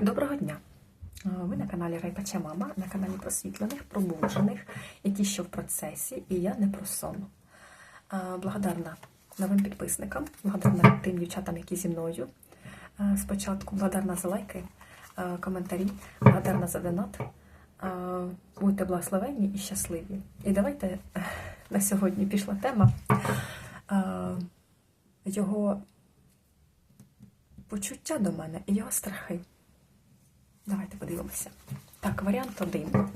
Доброго дня! Е, Ви на каналі Райпача Мама, на каналі просвітлених, пробуджених, які ще в процесі, і я не про сон. Е, Благодарна новим підписникам, благодарна тим дівчатам, які зі мною. Е, Спочатку благодарна за лайки, коментарі, благодарна за донат. Будьте благословенні і щасливі. І давайте на сьогодні пішла тема його почуття до мене і його страхи. Давайте подивимося. Так, варіант один.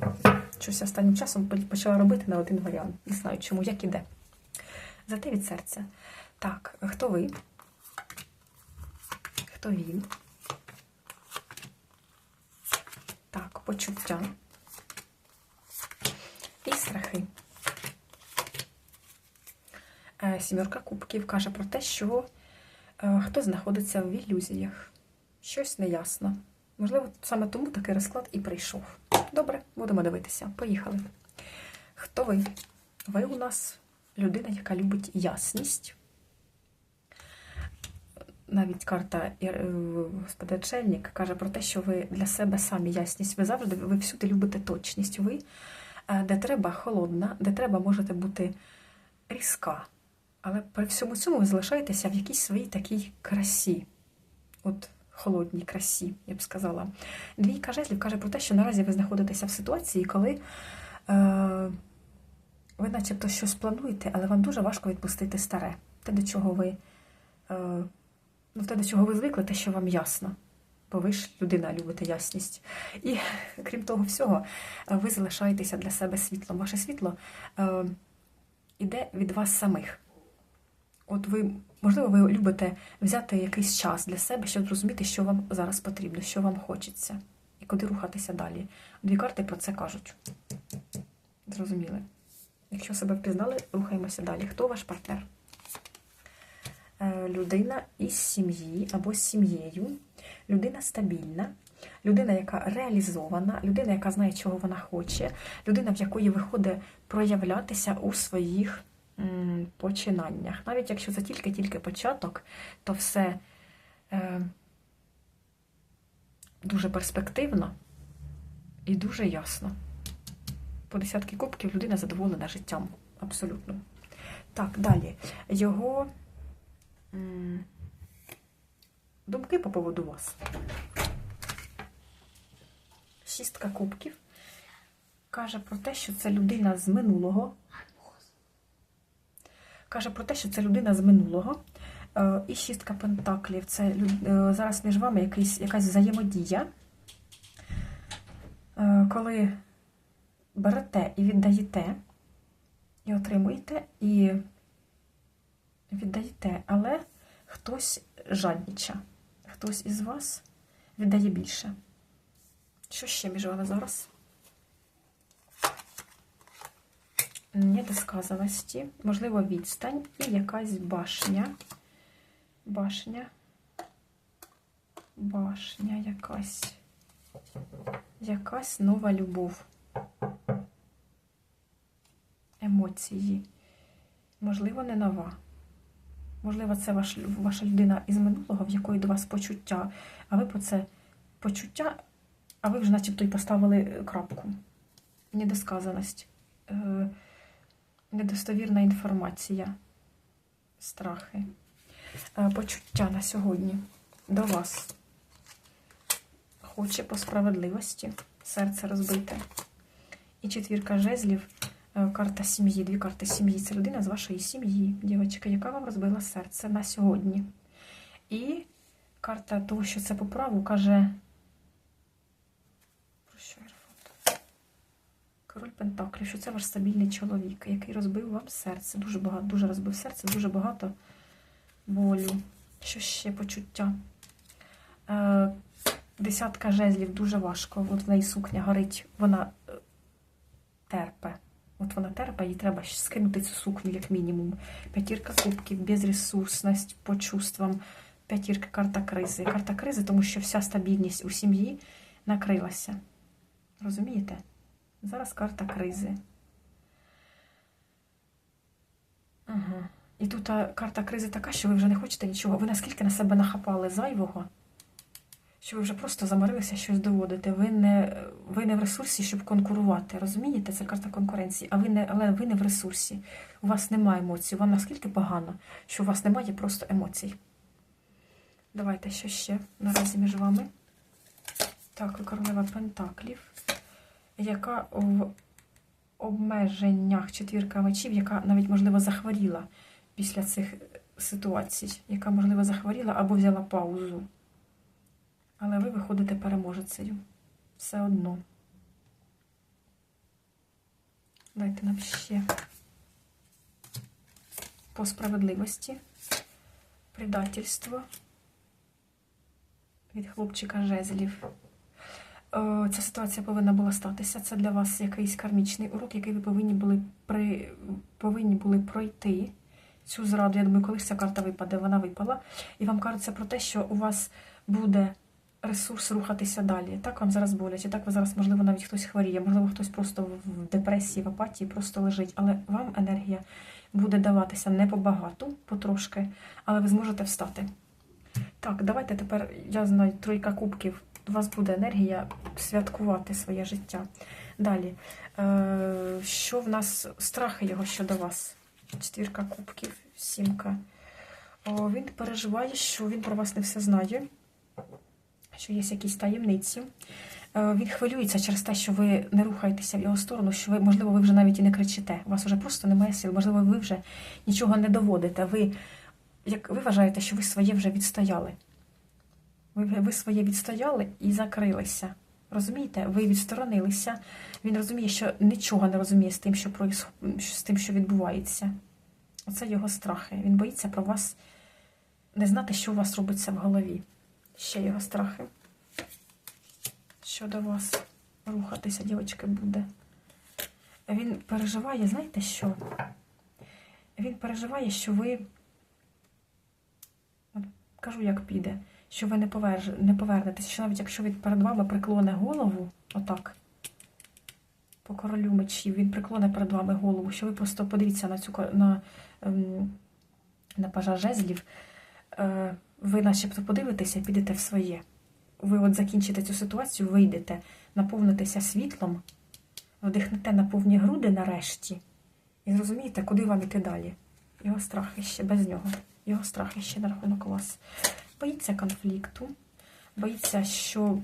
Щось останнім часом почала робити на один варіант. Не знаю чому, як іде. Зате від серця. Так, хто ви? Хто він? Так, почуття. І страхи. Е, Сімерка кубків каже про те, що е, хто знаходиться в ілюзіях. Щось неясно. Можливо, саме тому такий розклад і прийшов. Добре, будемо дивитися. Поїхали. Хто ви? Ви у нас людина, яка любить ясність. Навіть карта е, господи Отшельник каже про те, що ви для себе самі ясність. Ви завжди ви всюди любите точність. Ви, е, де треба холодна, де треба можете бути різка. Але при всьому цьому ви залишаєтеся в якійсь своїй такій красі. От холодній красі, я б сказала. Двійка жезлів каже про те, що наразі ви знаходитеся в ситуації, коли е, ви начебто щось плануєте, але вам дуже важко відпустити старе. Те, до чого ви, е, ну, те, до чого ви звикли, те, що вам ясно. Бо ви ж людина любите ясність. І крім того всього, ви залишаєтеся для себе світлом. Ваше світло е, іде від вас самих. От ви, можливо, ви любите взяти якийсь час для себе, щоб зрозуміти, що вам зараз потрібно, що вам хочеться, і куди рухатися далі. Дві карти про це кажуть. Зрозуміли. Якщо себе впізнали, рухаємося далі. Хто ваш партнер? Е, Людина із сім'ї або з сім'єю, людина стабільна, людина, яка реалізована, людина, яка знає, чого вона хоче, людина, в якої виходить проявлятися у своїх починаннях. Навіть якщо це тільки-тільки початок, то все е, дуже перспективно і дуже ясно. По десятки кубків людина задоволена життям. Абсолютно. Так, далі. Його м, думки по поводу вас. Шістка кубків каже про те, що це людина з минулого. Каже про те, що це людина з минулого. Е, І шістка пентаклів. Це е, зараз між вами якийсь, якась взаємодія. Е, Коли берете і віддаєте, і отримуєте, і віддаєте, але хтось жадніча. Хтось із вас віддає більше. Що ще між вами зараз? Недосказаності, можливо, відстань і якась башня. Башня. Башня якась. Якась нова любов. Емоції. Можливо, не нова. Можливо, це ваш, ваша людина із минулого, в якої до вас почуття, а ви по це почуття, а ви вже начебто й поставили крапку. Недосказаність. Недостовірна інформація. Страхи. Е, почуття на сьогодні до вас. Хоче по справедливості. Серце розбите. І четвірка жезлів. Е, Карта сім'ї, дві карти сім'ї. Це людина з вашої сім'ї, дівчинка, яка вам розбила серце на сьогодні. І карта того, що це по праву, каже. Про що Єрфант? Король Пентаклів, що це ваш стабільний чоловік, який розбив вам серце. Дуже багато, дуже розбив серце, дуже багато болю. Що ще почуття? Е, Десятка жезлів дуже важко. От в неї сукня горить, вона е, терпе. От вона терпа, їй треба скинути цю сукню, як мінімум. П'ятірка кубків, безресурсність по чувствам. П'ятірка карта кризи. Карта кризи, тому що вся стабільність у сім'ї накрилася. Розумієте? Зараз карта кризи. Ага. І тут карта кризи така, що ви вже не хочете нічого. Ви наскільки на себе нахапали зайвого, що ви вже просто заморилися щось доводити. Ви не, ви не в ресурсі, щоб конкурувати. Розумієте? Це карта конкуренції, а ви не, але ви не в ресурсі. У вас немає емоцій. Вам наскільки погано, що у вас немає просто емоцій. Давайте що ще наразі між вами. Так, королева Пентаклів, яка в обмеженнях четвірка мечів, яка навіть, можливо, захворіла після цих ситуацій, яка, можливо, захворіла або взяла паузу. Але ви виходите переможецею. Все одно. Дайте нам ще по справедливості, предательство від хлопчика жезлів. О, Ця ситуація повинна була статися. Це для вас якийсь кармічний урок, який ви повинні були при... повинні були пройти цю зраду. Я думаю, коли ця карта випаде, вона випала. І вам кажеться про те, що у вас буде ресурс рухатися далі. Так вам зараз боляче, так ви зараз, можливо, навіть хтось хворіє, можливо, хтось просто в депресії, в апатії просто лежить. Але вам енергія буде даватися не побагато, потрошки, але ви зможете встати. Так, давайте тепер, я знаю, тройка кубків. У вас буде енергія святкувати своє життя. Далі. Е, що в нас страхи його щодо вас? Четвірка кубків, сімка. Він переживає, що він про вас не все знає, що є якісь таємниці. Е, він хвилюється через те, що ви не рухаєтеся в його сторону, що ви, можливо, ви вже навіть і не кричите. У вас вже просто немає сил, можливо, ви вже нічого не доводите. Ви, як ви вважаєте, що ви своє вже відстояли. Ви, ви своє відстояли і закрилися. Розумієте? Ви відсторонилися. Він розуміє, що нічого не розуміє з тим, що з тим, що відбувається. Оце його страхи. Він боїться про вас не знати, що у вас робиться в голові. Ще його страхи. Що до вас рухатися, дівчатки, буде. Він переживає, знаєте що? Він переживає, що ви, кажу, як піде, що ви не, поверж... не повернетеся, що навіть якщо він перед вами приклоне голову, отак, по королю мечів, він приклоне перед вами голову, що ви просто подивіться на цю на, ем, на пажа жезлів, е, ви начебто подивитеся і підете в своє. Ви от закінчите цю ситуацію, вийдете, наповнитеся світлом, вдихнете на повні груди нарешті, і зрозумієте, куди вам іти далі. Його страхи ще без нього. Його страхи ще на рахунок вас. Боїться конфлікту, боїться, що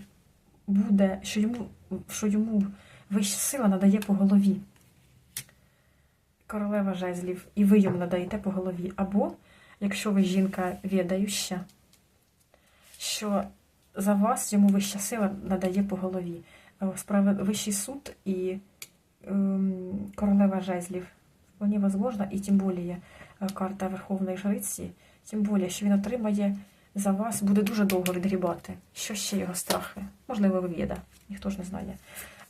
буде, що йому, що йому вища сила надає по голові. Королева жезлів, і ви йому надаєте по голові. Або, якщо ви жінка відающа, що за вас йому вища сила надає по голові. Е, Вищий суд і ем, королева жезлів. Вполне возможно, і тим більше е, карта Верховної Жриці, тим більше, що він отримає за вас, буде дуже довго відгрібати. Що ще його страхи? Можливо, вивіда, ніхто ж не знає.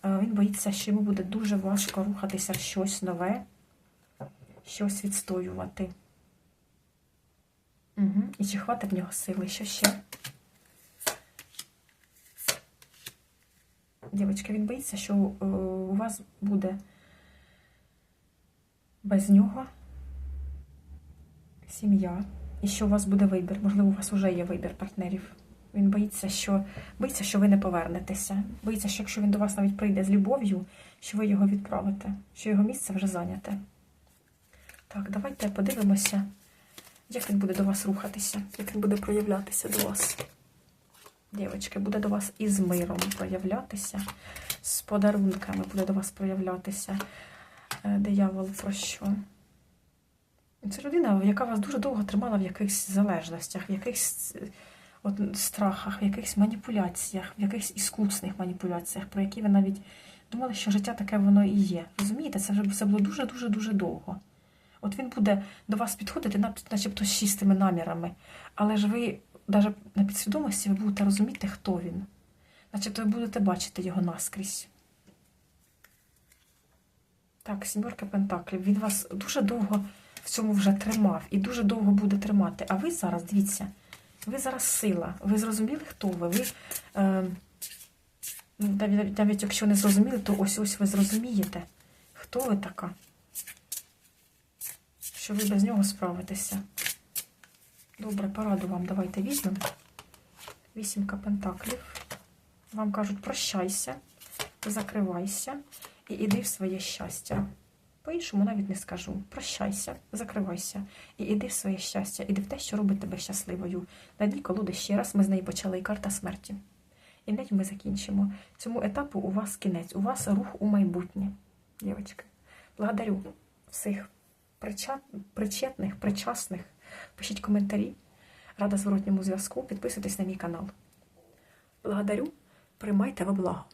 Він боїться, що йому буде дуже важко рухатися в щось нове, щось відстоювати. Угу. І чи хватить в нього сили? Що ще? Дівчатка, він боїться, що е, у вас буде без нього сім'я, і що у вас буде вибір. Можливо, у вас вже є вибір партнерів. Він боїться, що боїться, що ви не повернетеся. Боїться, що якщо він до вас навіть прийде з любов'ю, що ви його відправите, що його місце вже зайняте. Так, давайте подивимося, як він буде до вас рухатися, як він буде проявлятися до вас. Дівчатки, буде до вас із миром проявлятися, з подарунками буде до вас проявлятися. Е, Диявол про що? Це людина, яка вас дуже довго тримала в якихось залежностях, в якихось е, от, страхах, в якихось маніпуляціях, в якихось іскусних маніпуляціях, про які ви навіть думали, що життя таке воно і є. Розумієте, це вже це було дуже-дуже-дуже довго. От він буде до вас підходити, начебто з чистими намірами, але ж ви навіть на підсвідомості ви будете розуміти, хто він. Начебто ви будете бачити його наскрізь. Так, сімерка Пентаклів. Він вас дуже довго в цьому вже тримав і дуже довго буде тримати. А ви зараз, дивіться, ви зараз сила. Ви зрозуміли, хто ви? Ви е, ну, навіть, навіть якщо не зрозуміли, то ось ось ви зрозумієте, хто ви така. Що ви без нього справитеся. Добре, пораду вам давайте візьмемо. Вісімка пентаклів. Вам кажуть, прощайся, закривайся і іди в своє щастя. По-іншому навіть не скажу. Прощайся, закривайся і іди в своє щастя, іди в те, що робить тебе щасливою. На колоди ще раз ми з неї почали і карта смерті. І нею ми закінчимо. Цьому етапу у вас кінець, у вас рух у майбутнє. Дівчатки, благодарю всіх причетних, причасних. Пишіть коментарі. Рада зворотньому зв'язку. Підписуйтесь на мій канал. Благодарю. Приймайте во благо.